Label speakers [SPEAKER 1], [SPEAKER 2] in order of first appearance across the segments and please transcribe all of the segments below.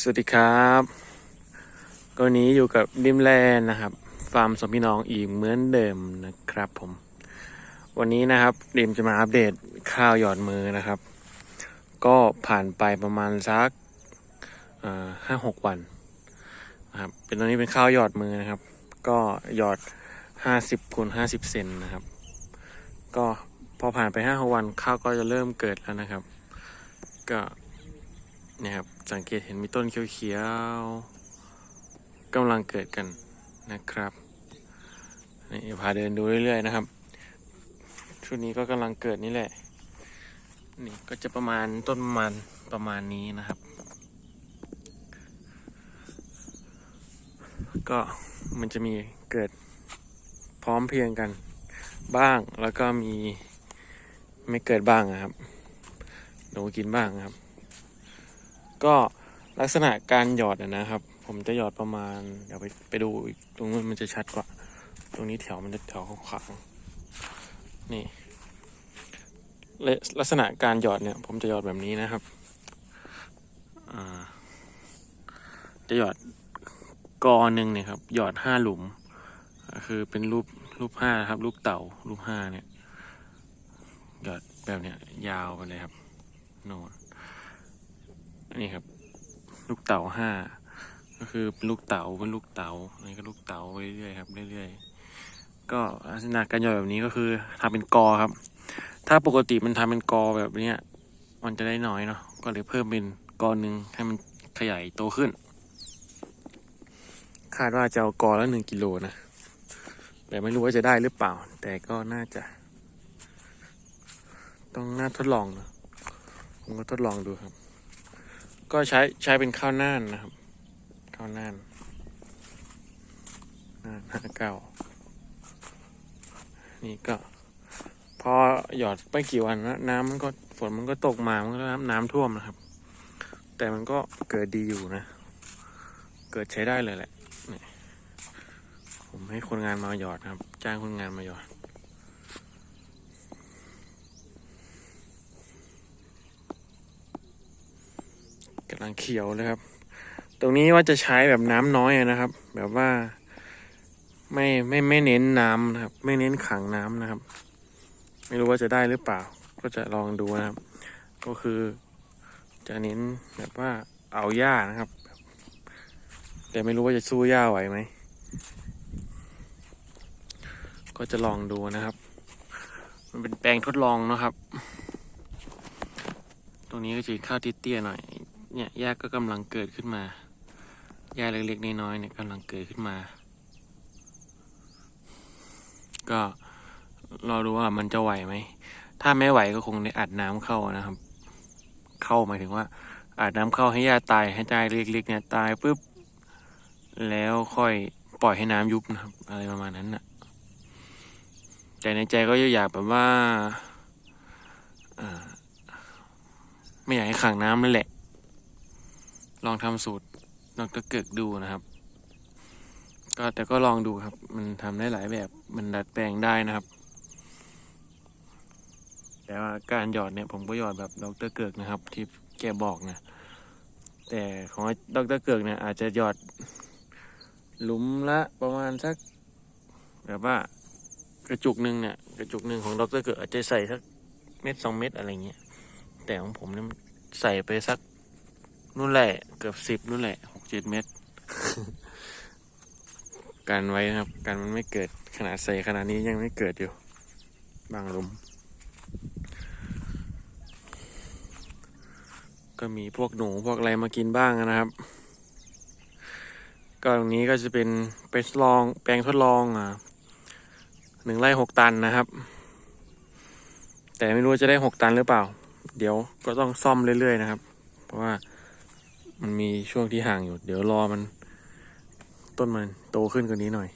[SPEAKER 1] สวัสดีครับก็วันนี้อยู่กับดิมแลนนะครับ ฟาร์มสองพี่น้องอีกเหมือนเดิมนะครับผม วันนี้นะครับดิมจะมาอัปเดตข้าวหยอดมือนะครับ ก็ผ่านไปประมาณสักห้าหกวันนะครับ เป็นตอนนี้เป็นข้าวหยอดมือนะครับ ก็หยอดห้าสิบคูณห้าสิบเซนนะครับ ก็พอผ่านไปห้าหกวันข้าวก็จะเริ่มเกิดแล้วนะครับ ก็ เนี่ยครับสังเกตเห็นมีต้นเขียวๆกำลังเกิดกันนะครับนี่พาเดินดูเรื่อยๆนะครับ ชุดนี้ก็กำลังเกิดนี่แหละ นี่ก็จะประมาณต้นมันประมาณนี้นะครับ ก็มันจะมีเกิดพร้อมเพรียงกันบ้างแล้วก็มีไม่เกิดบ้างนะครับหนูกินบ้างครับ ก็ลักษณะการหยอดนะครับ ผมจะหยอดประมาณ เดี๋ยวไปไปดูอีกตรงนู้นมันจะชัดกว่า ตรงนี้แถวมันจะแถวขวางนี่ลักษณะการหยอดเนี่ย ผมจะหยอดแบบนี้นะครับจะหยอดกอหนึ่งเนี่ยครับ หยอดห้าหลุม คือเป็นรูปรูปห้าครับรูปเต่ารูปห้าเนี่ย หยอดแบบเนี้ยยาวไปเลยครับโน่น นนี้ครับ ลูกเต่าห้าก็คือเป็นลูกเต่าเป็นลูกเต่าอันนี้ก็ลูกเต่าไปเรื่อยๆครับเรื่อยๆก็ลักษณะการหย่อยแบบนี้ก็คือทำเป็นกอครับ ถ้าปกติมันทำเป็นกอแบบเนี้ยมันจะได้น้อยเนาะก็เลยเพิ่มเป็นกอหนึ่งให้มันขยายโตขึ้น คาดว่าจะเอากอละหนึ่งกิโลนะแต่ไม่รู้ว่าจะได้หรือเปล่า แต่ก็น่าจะ ต้องน่าทดลองนะผมก็ทดลองดูครับ ก็ใช้ใช้เป็นข้าวน่านนะครับ ข้าวน่านน่านห้าเก้านี่ก็ พอหยอดไปกี่วันนะน้ำมันก็ฝนมันก็ตกมามันก็น้ำน้ำท่วมนะครับ แต่มันก็เกิดดีอยู่นะ เกิดใช้ได้เลยแหละผมให้คนงานมาหยอดนะครับ จ้างคนงานมาหยอด กำลังเขียวเลยครับ ตรงนี้ว่าจะใช้แบบน้ำน้อยนะครับ แบบว่าไม่ไม่ไม่เน้นน้ำนะครับ ไม่เน้นขังน้ำนะครับ ไม่รู้ว่าจะได้หรือเปล่า ก็จะลองดูนะครับ ก็คือ จะเน้นแบบว่าเอาหญ้านะครับ แต่ไม่รู้ว่าจะสู้หญ้าไหวไหมก็จะลองดูนะครับ มันเป็นแปลงทดลองนะครับ ตรงนี้ก็จะข้าวเตี้ยๆหน่อย เนี่ยหญ้าก็กำลังเกิดขึ้นมาหญ้าเล็กๆน้อยๆเนี่ยกำลังเกิดขึ้นมา ก็รอดูว่ามันจะไหวไหม ถ้าไม่ไหวก็คงได้อัดน้ำเข้านะครับ เข้าหมายถึงว่าอัดน้ำเข้าให้หญ้าตายให้หญ้าเล็กๆเนี่ยตายปุ๊บแล้วค่อยปล่อยให้น้ำยุบนะครับอะไรประมาณนั้นน่ะ แต่ในใจก็อยากแบบว่าอ่าไม่อยากให้ขังน้ำนั่นแหละ ลองทำสูตรดรเกิกดูนะครับ ก็แต่ก็ลองดูครับ มันทำได้หลายแบบมันดัดแปลงได้นะครับ แต่ว่าการหยอดเนี่ยผมก็หยอดแบบดรเกิกนะครับ ที่แกบอกนะแต่ของดรเกิกเนี่ยอาจจะหยอดหลุมละประมาณสักแบบว่ากระจุกหนึ่งเนี่ยกระจุกหนึ่งของดรเกิกอาจจะใส่สักเม็ดสองเม็ดอะไรเงี้ยแต่ของผมเนี่ยใส่ไปสัก นู่นแหละ เกือบสิบนู่นแหละหกเจ็ดเม็ดกันไว้นะครับกันมันไม่เกิดขนาดใส่ขนาดนี้ยังไม่เกิดอยู่ บางลุมก็มีพวกหนูพวกอะไรมากินบ้างนะครับ ก็ตรงนี้ก็จะเป็นไปลองแปลงทดลองอะหนึ่งไร่หกตันนะครับ แต่ไม่รู้จะได้หกตันหรือเปล่า เดี๋ยวก็ต้องซ่อมเรื่อยๆนะครับ เพราะว่า มันมีช่วงที่ห่างอยู่ เดี๋ยวรอมัน ต้นมันโตขึ้นกว่านี้หน่อย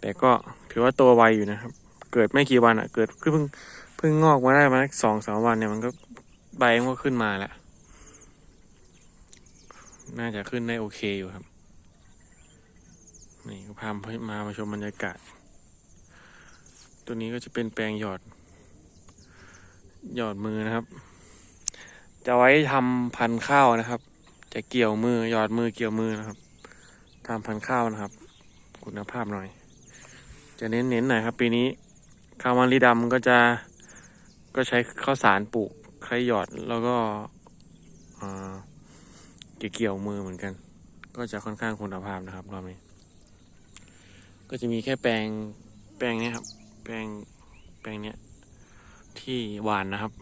[SPEAKER 1] แต่ก็ถือว่าโตไวอยู่นะครับ เกิดไม่กี่วันอะ่ะ เกิดเพิ่งเพิ่งงอกมาได้มาสองสามวันเนี่ยมันก็ใบมันก็ขึ้นมาแล้วน่าจะขึ้นได้โอเคอยู่ครับ นี่ก็พามามาชมบรรยากาศ ตัวนี้ก็จะเป็นแปลงหยอด หยอดมือนะครับ จะไว้ทำพันธุ์ข้าวนะครับ จะเกี่ยวมือหยอดมือเกี่ยวมือนะครับทำพันธุ์ข้าวนะครับ คุณภาพหน่อย จะเน้นๆหน่อยครับปีนี้ข้าวมันลีดำก็จะก็ใช้ข้าวสารปลูกใครหยอดแล้วก็เกี่ยวเกี่ยวมือเหมือนกัน ก็จะค่อนข้างคุณภาพนะครับรอบนี้ ก็จะมีแค่แปลงแปลงนี้ครับ แปลงแปลงเนี้ยที่หวานนะครับ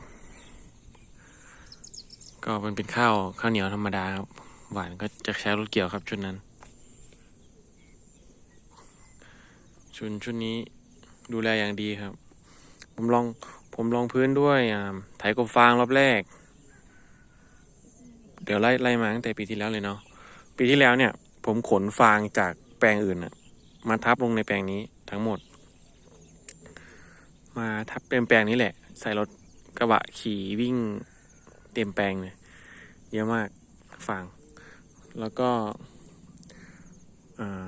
[SPEAKER 1] ก็มันเป็นข้าวข้าวเหนียวธรรมดาครับ หวานก็จะใช้รถเกี่ยวครับชุดนั้น ชุดชุดนี้ดูแลอย่างดีครับ ผมลองผมลองพื้นด้วยไถกบฟางรอบแรก เดี๋ยวไล่ไล่มาตั้งแต่ปีที่แล้วเลยเนาะปีที่แล้วเนี่ย ผมขนฟางจากแปลงอื่นน่ะมาทับลงในแปลงนี้ทั้งหมด มาทับเป็นแปลงนี้แหละ ใส่รถกระบะขี่วิ่ง เต็มแปลงเลยเยอะมากฟาง แล้วก็อ่า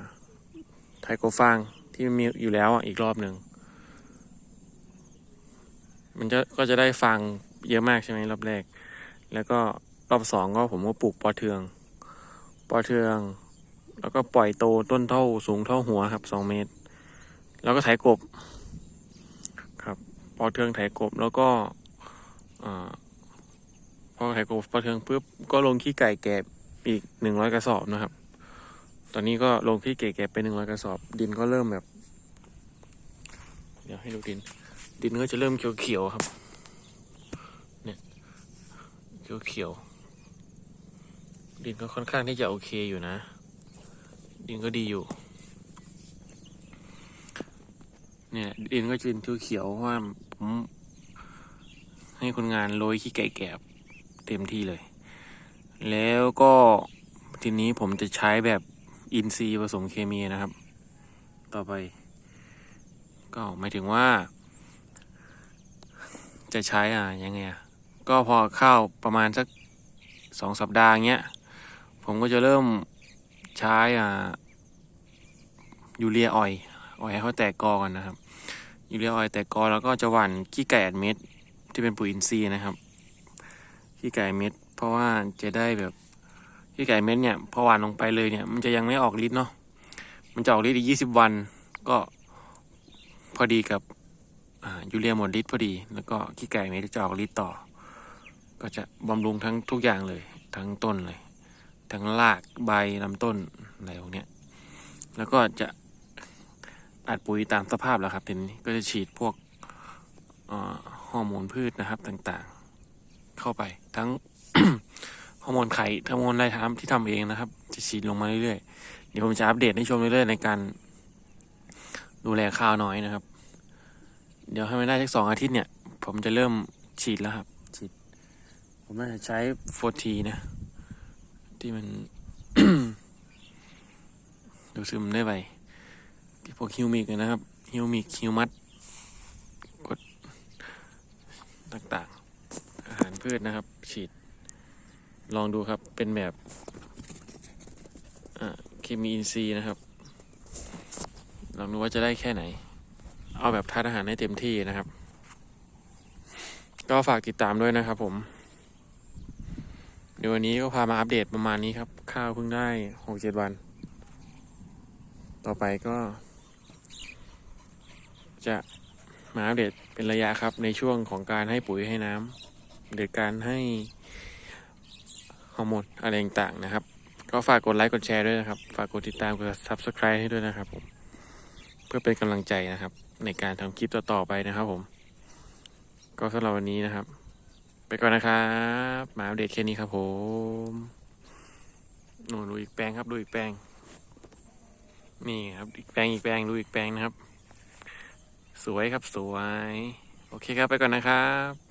[SPEAKER 1] ไถกบฟางที่มีอยู่แล้วอีกรอบหนึ่ง มันจะก็จะได้ฟางเยอะมากใช่ไหมรอบแรก แล้วก็รอบสองก็ผมก็ปลูกปอเทือง ปอเทือง แล้วก็ปล่อยโตต้นเท่าสูงเท่าหัวครับสองเมตร แล้วก็ไถกบ ครับ ปอเทืองไถกบแล้วก็อ่า พอไถกบปอเทืองปุ๊บก็ลงขี้ไก่แกบอีกหนึ่งร้อยกระสอบนะครับ ตอนนี้ก็ลงขี้ไก่แกบไปหนึ่งร้อยกระสอบ ดินก็เริ่มแบบ เดี๋ยวให้ดูดิน ดินก็จะเริ่มเขียวๆครับ เนี่ยเขียวๆดินก็ค่อนข้างที่จะโอเคอยู่นะ ดินก็ดีอยู่ เนี่ย ดินก็จะเป็นเขียวๆเพราะว่าผมให้คนงานโรยขี้ไก่แกบ เต็มที่เลย แล้วก็ทีนี้ผมจะใช้แบบอินทรีย์ผสมเคมีนะครับ ต่อไป ก็หมายถึงว่า จะใช้อะยังไงอะก็พอเข้าวประมาณสักสองสัปดาห์เงี้ย ผมก็จะเริ่มใช้อ่ายูเรียออยออยให้เขาแตกกอกันนะครับยูเรียออยแตกกอแล้วก็จะหว่านขี้ไก่อัดเม็ดที่เป็นปุ๋ยอินทรีย์นะครับ ขี้ไก่เม็ด เพราะว่าจะได้แบบขี้ไก่เม็ดเนี่ยพอหวานลงไปเลยเนี่ย มันจะยังไม่ออกฤทธิ์เนาะมันจะออกฤทธิ์อีกยี่สิบวัน ก็พอดีกับอ่ายูเรียหมดฤทธิ์พอดี แล้วก็ขี้ไก่เม็ดจะออกฤทธิ์ต่อ ก็จะบำรุงทั้งทุกอย่างเลย ทั้งต้นเลย ทั้งรากใบลำต้นอะไรพวกเนี้ยแล้วก็จะอัดปุ๋ยตามสภาพแล้วครับทีนี้ก็จะฉีดพวกฮอร์โมนพืชนะครับต่างๆ เข้าไป ทั้งฮอร์โมนไข่ฮอร์โมนไรทำที่ทำเองนะครับ จะฉีดลงมาเรื่อยๆ เดี๋ยวผมจะอัปเดตให้ชมเรื่อยๆ ในการ ดูแลข้าวน้อยนะครับ เดี๋ยวให้มันได้สักสองอาทิตย์เนี่ย ผมจะเริ่มฉีดแล้วครับ ฉีด ผมน่าจะใช้โฟทีนะ ที่มัน ดูซึมได้ไปที่พวกฮิวมิกนะครับฮิวมิกฮิวมัดกดต่างๆ อาหาร พืชนะครับ ฉีด ลองดูครับเป็นแบบเคมีอินทรีย์นะครับ ลองดูว่าจะได้แค่ไหน เอาแบบทานอาหารให้เต็มที่นะครับ ก็ฝากติดตามด้วยนะครับผมเดี๋ยววันนี้ก็พามาอัปเดตประมาณนี้ครับ ข้าวเพิ่งได้หกเจ็ดวัน ต่อไปก็ จะมาอัปเดตเป็นระยะครับในช่วงของการให้ปุ๋ยให้น้ำ หรือการให้ฮอร์โมนอะไรต่างๆนะครับ ก็ฝากกดไลค์กดแชร์ด้วยนะครับ ฝากกดติดตามกด subscribe ให้ด้วยนะครับผมเพื่อเป็นกำลังใจนะครับ ในการทำคลิปต่อๆไปนะครับผม ก็สำหรับวันนี้นะครับ ไปก่อนนะครับมาอัปเดตแค่นี้ครับผมโน่นดูอีกแปลงครับดูอีกแปลงนี่ครับอีกแปลงอีกแปลงดูอีกแปลงนะครับ สวยครับสวย โอเคครับไปก่อนนะครับ